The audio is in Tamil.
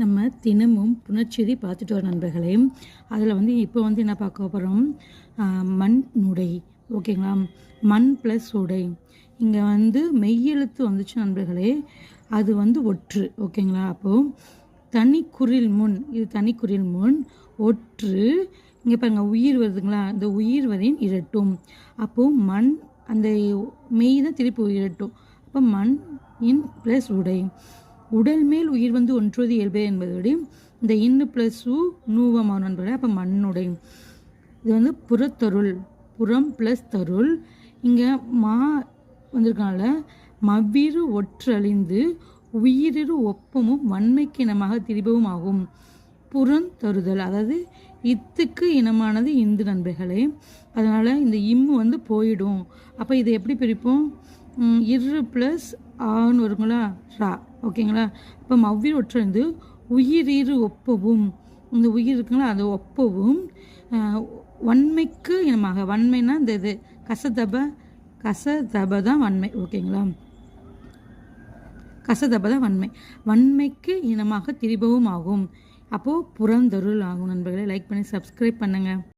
நம்ம தினமும் புணர்ச்செய்தி பார்த்துட்டு வர நண்பர்களே அதில் வந்து இப்போ வந்து என்ன பார்க்க போகிறோம் மண் நுடை ஓகேங்களா மண் ப்ளஸ் உடை. இங்கே வந்து மெய்யெழுத்து வந்துச்சு நண்பர்களே அது வந்து ஒற்று ஓகேங்களா அப்போது தனிக்குறில் முன் இது தனிக்குறில் முன் ஒற்று. இங்கே பாருங்க உயிர் வருதுங்களா? இந்த உயிர் வரின் இரட்டும். அப்போது மண் அந்த மெய் தான் திருப்பி உயிரட்டும் அப்போ மண் இன் ப்ளஸ் உடை. உடல் மேல் உயிர் வந்து ஒன்றுவது இயல்பு என்பதோடு இந்த இன்னு ப்ளஸ் உ நூவமான நண்பர்களே அப்போ மண்ணுடை. இது வந்து புறத்தருள் புறம் ப்ளஸ் தருள். இங்கே மா வந்திருக்கனால மவ்விரு ஒற்றழிந்து உயிரிரு ஒப்பமும் வன்மைக்கு இனமாக திரிபவும் ஆகும். புறந்தருதல் அதாவது இத்துக்கு இனமானது இந்து நண்பர்களே. அதனால் இந்த இம்மு வந்து போயிடும். அப்போ இதை எப்படி பிரிப்போம்? இரு ப்ளஸ் ஆன்னு வருங்களா? ரா. ஓகேங்களா? இப்போ மவ்விர் ஒற்றந்து உயிரீறு ஒப்பவும். இந்த உயிர் இருக்குங்களா? அது ஒப்பவும். வன்மைக்கு இனமாக வன்மைனா இந்த இது கசதப கசதப தான் வன்மை. ஓகேங்களா? கசதப தான் வன்மை. வன்மைக்கு இனமாக திரிபவும் ஆகும் அப்போது புறந்தருள் ஆகும் நண்பர்களே. லைக் பண்ணி சப்ஸ்கிரைப் பண்ணுங்கள்